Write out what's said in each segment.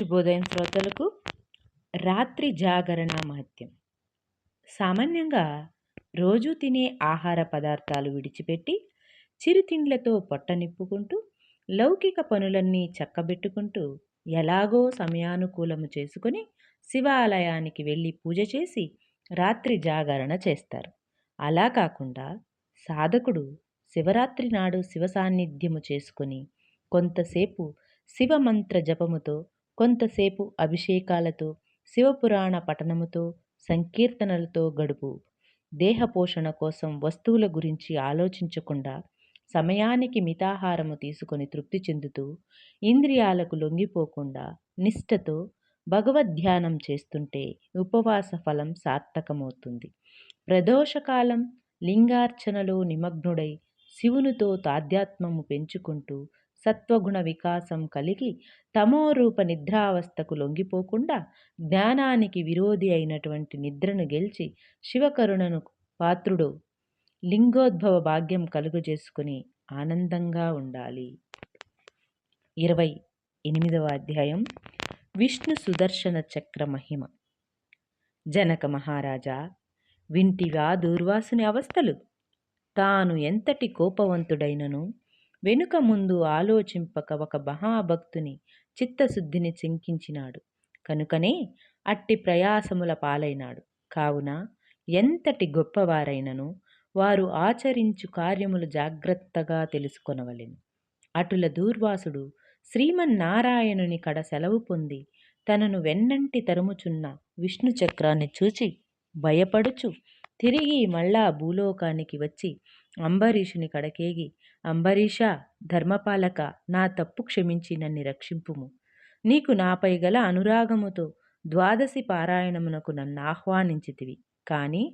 శుభోదయం శ్రోతలకు రాత్రి జాగరణ మహత్యం. సామాన్యంగా రోజు తినే ఆహార పదార్థాలు విడిచిపెట్టి చిరుతిండ్లతో పొట్ట నిప్పుకుంటూ లౌకిక పనులన్నీ చక్కబెట్టుకుంటూ ఎలాగో సమయానుకూలము చేసుకొని శివాలయానికి వెళ్ళి పూజ చేసి రాత్రి జాగరణ చేస్తారు. అలా కాకుండా సాధకుడు శివరాత్రి నాడు శివ సాన్నిధ్యము చేసుకొని కొంతసేపు శివమంత్ర జపముతో కొంతసేపు అభిషేకాలతో శివపురాణ పఠనముతో సంకీర్తనలతో గడుపు. దేహపోషణ కోసం వస్తువుల గురించి ఆలోచించకుండా సమయానికి మితాహారము తీసుకొని తృప్తి చెందుతూ ఇంద్రియాలకు లొంగిపోకుండా నిష్ఠతో భగవద్ధ్యానం చేస్తుంటే ఉపవాస ఫలం సార్థకమవుతుంది. ప్రదోషకాలం లింగార్చనలో నిమగ్నుడై శివునితో తాధ్యాత్మము పెంచుకుంటూ సత్వగుణ వికాసం కలిగి తమోరూప నిద్రావస్థకు లొంగిపోకుండా జ్ఞానానికి విరోధి అయినటువంటి నిద్రను గెలిచి శివకరుణను పాత్రుడు లింగోద్భవ భాగ్యం కలుగజేసుకుని ఆనందంగా ఉండాలి. ఇరవై ఎనిమిదవ అధ్యాయం. విష్ణు సుదర్శన చక్ర మహిమ. జనక మహారాజా వింటివా దూర్వాసుని అవస్థలు. తాను ఎంతటి కోపవంతుడైనను? వెనుక ముందు ఆలోచింపక ఒక మహాభక్తుని చిత్తశుద్ధిని చింకించినాడు కనుకనే అట్టి ప్రయాసముల పాలైనాడు. కావున ఎంతటి గొప్పవారైనను వారు ఆచరించు కార్యములు జాగ్రత్తగా తెలుసుకొనవలెను. అటుల దూర్వాసుడు శ్రీమన్నారాయణుని కడ సెలవు పొంది తనను వెన్నంటి తరుముచున్న విష్ణు చక్రాన్ని చూచి భయపడుచు తిరిగి మళ్ళా భూలోకానికి వచ్చి అంబరీషుని కడకేగి అంబరీష ధర్మపాలక నా తప్పు క్షమించి నన్ను రక్షింపుము. నీకు నాపై గల అనురాగముతో ద్వాదశి పారాయణమునకు నన్ను ఆహ్వానించితివి. కానీ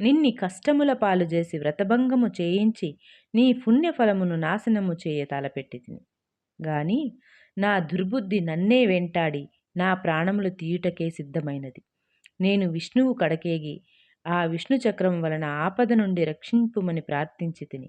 నిన్ని కష్టముల పాలు చేసి వ్రతభంగము చేయించి నీ పుణ్యఫలమును నాశనము చేయ తలపెట్టితిని. గాని నా దుర్బుద్ధి నన్నే వెంటాడి నా ప్రాణములు తీయుటకే సిద్ధమైనది. నేను విష్ణువు కడకేగి ఆ విష్ణు చక్రం వలన ఆపద నుండి రక్షింపుమని ప్రార్థించి తిని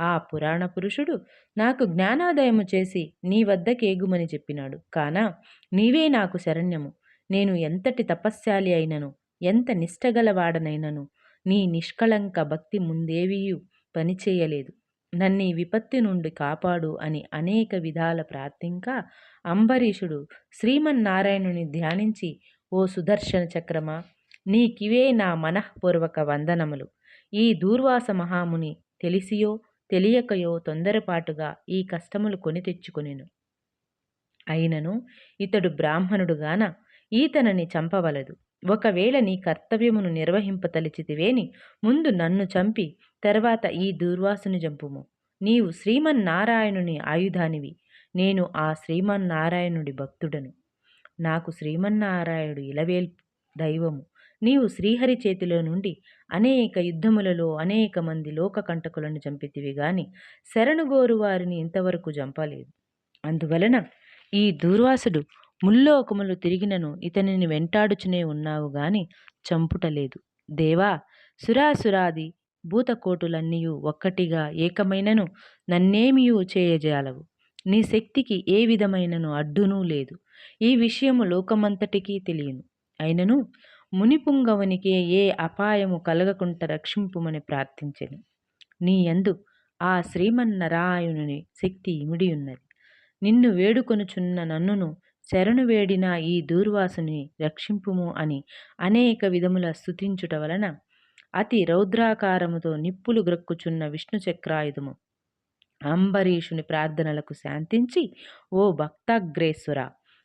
ఆ పురాణ పురుషుడు నాకు జ్ఞానాదయము చేసి నీ వద్దకేగుమని చెప్పినాడు. కాన నీవే నాకు శరణ్యము. నేను ఎంతటి తపస్శాలి అయినను ఎంత నిష్టగలవాడనైనను నీ నిష్కళంక భక్తి ముందేవియు పనిచేయలేదు. నన్ను విపత్తి నుండి కాపాడు అని అనేక విధాల ప్రార్థింకా అంబరీషుడు శ్రీమన్నారాయణుని ధ్యానించి ఓ సుదర్శన చక్రమా నీకివే నా మనఃపూర్వక వందనములు. ఈ దూర్వాస మహాముని తెలిసియో తెలియకయో తొందరపాటుగా ఈ కష్టములు కొని తెచ్చుకొనెను. అయినను ఇతడు బ్రాహ్మణుడుగాన ఈతనని చంపవలదు. ఒకవేళ నీ కర్తవ్యమును నిర్వహింపతలిచితివేని ముందు నన్ను చంపి తర్వాత ఈ దుర్వాసును చంపుము నీవు శ్రీమన్నారాయణుని ఆయుధానివి. నేను ఆ శ్రీమన్నారాయణుడి భక్తుడను. నాకు శ్రీమన్నారాయణుడు ఇలవేల్ దైవము. నీవు శ్రీహరి చేతిలో నుండి అనేక యుద్ధములలో అనేక మంది లోకకంటకులను చంపితివి గాని శరణుగోరు వారిని ఇంతవరకు చంపలేదు. అందువలన ఈ దూర్వాసుడు ముల్లోకములు తిరిగినను ఇతనిని వెంటాడుచునే ఉన్నావు గాని చంపుటలేదు. దేవా సురాసురాది భూతకోటులన్నీయు ఒక్కటిగా ఏకమైనను నన్నేమియు చేయజాలవు నీ శక్తికి ఏ విధమైనను అడ్డునూ లేదు. ఈ విషయము లోకమంతటికీ తెలియను. అయినను మునిపుంగవునికి ఏ అపాయము కలగకుంట రక్షింపుమని ప్రార్థించెను. నీ యందు ఆ శ్రీమన్నారాయణుని శక్తి ఇమిడియున్నది. నిన్ను వేడుకొనుచున్న నన్నును శరణు వేడిన ఈ దూర్వాసుని రక్షింపుము అని అనేక విధముల స్థుతించుట వలన అతి రౌద్రాకారముతో నిప్పులు గ్రక్కుచున్న విష్ణు చక్రాయుధము అంబరీషుని ప్రార్థనలకు శాంతించి ఓ భక్తాగ్రేశ్వర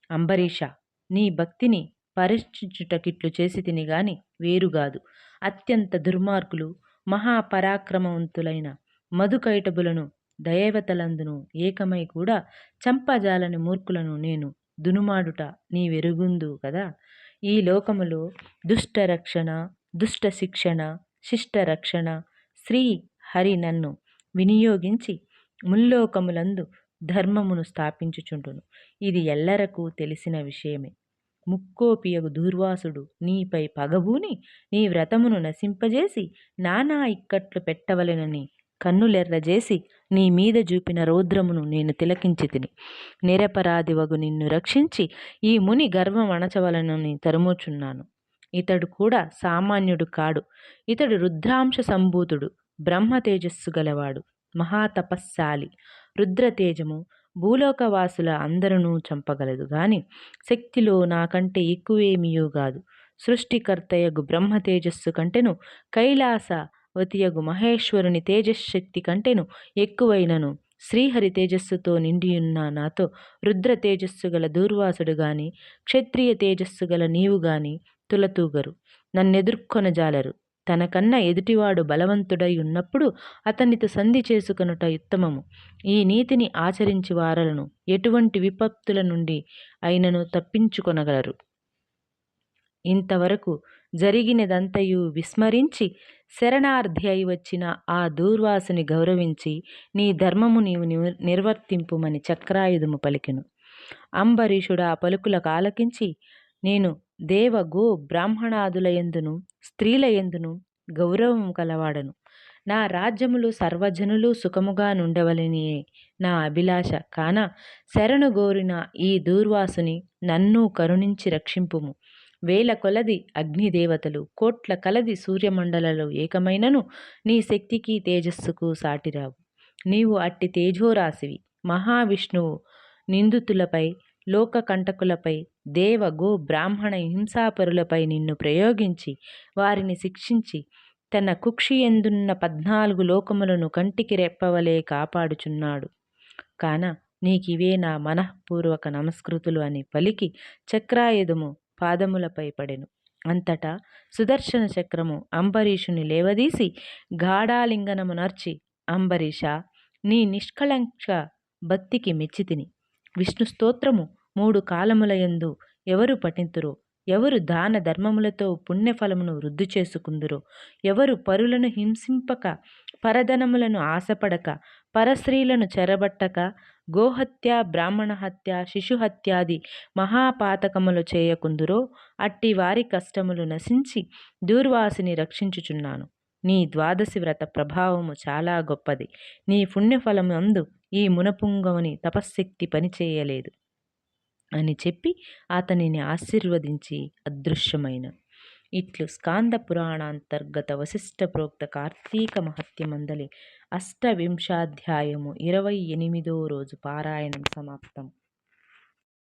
అంబరీష నీ భక్తిని పరీక్షించుటకిట్లు చేసి తినిగాని వేరుగాదు అత్యంత దుర్మార్గులు మహాపరాక్రమవంతులైన మధుకైటబులను దైవతలందును ఏకమై కూడా చంపజాలని మూర్ఖులను నేను దునుమాడుట నీ వెరుగుందు కదా? ఈ లోకములో దుష్ట రక్షణ దుష్ట శిక్షణ శిష్ట రక్షణ శ్రీ హరి నన్ను వినియోగించి ముల్లోకములందు ధర్మమును స్థాపించుచుండును. ఇది ఎల్లరకు తెలిసిన విషయమే. ముక్కోపియగు దూర్వాసుడు నీపై పగబూని నీ వ్రతమును నశింపజేసి నానా ఇక్కట్లు పెట్టవలెనని కన్నులెర్రజేసి నీ మీద చూపిన రౌద్రమును నేను తిలకించి తిని. నిరపరాధివగు నిన్ను రక్షించి ఈ ముని గర్వం అణచవలనని తరుముచున్నాను. ఇతడు కూడా సామాన్యుడు కాడు. ఇతడు రుద్రాంశ సంభూతుడు బ్రహ్మ తేజస్సు గలవాడు మహాతపస్శాలి రుద్రతేజము భూలోకవాసుల అందరూ చంపగలదు. గాని శక్తిలో నాకంటే ఎక్కువేమియూ కాదు సృష్టికర్తయగు బ్రహ్మ తేజస్సు కంటేను కైలాస వతియగు మహేశ్వరుని తేజశక్తి కంటేను ఎక్కువైనను శ్రీహరి తేజస్సుతో నిండియున్న నాతో రుద్ర తేజస్సు గల దూర్వాసుడు గాని క్షత్రియ తేజస్సు గల నీవు గాని తులతూగరు. నన్నెదుర్కొనజాలరు. తనకన్నా ఎదుటివాడు బలవంతుడై ఉన్నప్పుడు అతనితో సంధి చేసుకొనుట ఉత్తమము. ఈ నీతిని ఆచరించి వారలను ఎటువంటి విపత్తుల నుండి అయినను తప్పించుకొనగలరు. ఇంతవరకు జరిగినదంతయు విస్మరించి శరణార్థి అయి వచ్చిన ఆ దూర్వాసుని గౌరవించి నీ ధర్మము నీవు నిర్వర్తింపుమని చక్రాయుధము పలికెను. అంబరీషుడు ఆ పలుకులకు ఆలకించి నేను దేవ గో బ్రాహ్మణాదుల ఎందును స్త్రీల ఎందును గౌరవం కలవాడను. నా రాజ్యములు సర్వజనులు సుఖముగా నుండవలనియే నా అభిలాష. కాన శరణు గోరిన ఈ దూర్వాసుని నన్ను కరుణించి రక్షింపుము. వేల కొలది అగ్నిదేవతలు కోట్ల కలది సూర్యమండలలో ఏకమైనను నీ శక్తికి తేజస్సుకు సాటిరావు. నీవు అట్టి తేజోరాశివి. మహావిష్ణువు నిందితులపై లోక కంటకులపై దేవగో బ్రాహ్మణ హింసాపరులపై నిన్ను ప్రయోగించి వారిని శిక్షించి తన కుక్షి ఎందున్న పద్నాలుగు లోకములను కంటికి రెప్పవలే కాపాడుచున్నాడు. కాన నీకివే నా మనఃపూర్వక నమస్కృతులు అని పలికి చక్రాయుధము పాదములపై పడెను. అంతటా సుదర్శన చక్రము అంబరీషుని లేవదీసి గాఢాలింగనము నర్చి అంబరీష నీ నిష్కళంక భక్తికి మెచ్చితిని. విష్ణు స్తోత్రము మూడు కాలములయందు ఎవరు పఠింతురు? ఎవరు దాన ధర్మములతో పుణ్యఫలమును వృద్ధి చేసుకుందురో? ఎవరు పరులను హింసింపక పరధనములను ఆశపడక పరస్త్రీలను చెరబట్టక గోహత్య బ్రాహ్మణ హత్య శిశుహత్యాది మహాపాతకములు చేయకుందురో? అట్టి వారి కష్టములు నశించి దూర్వాసిని రక్షించుచున్నాను. నీ ద్వాదశి వ్రత ప్రభావము చాలా గొప్పది. నీ పుణ్యఫలము అందు ఈ మునపుంగవుని తపశ్శక్తి పనిచేయలేదు. అని చెప్పి అతనిని ఆశీర్వదించి అదృశ్యమైన. ఇట్లు స్కాంద పురాణాంతర్గత వశిష్ట ప్రోక్త కార్తీక మహత్యమందలి అష్టవింశాధ్యాయము ఇరవై ఎనిమిదో రోజు పారాయణం సమాప్తం.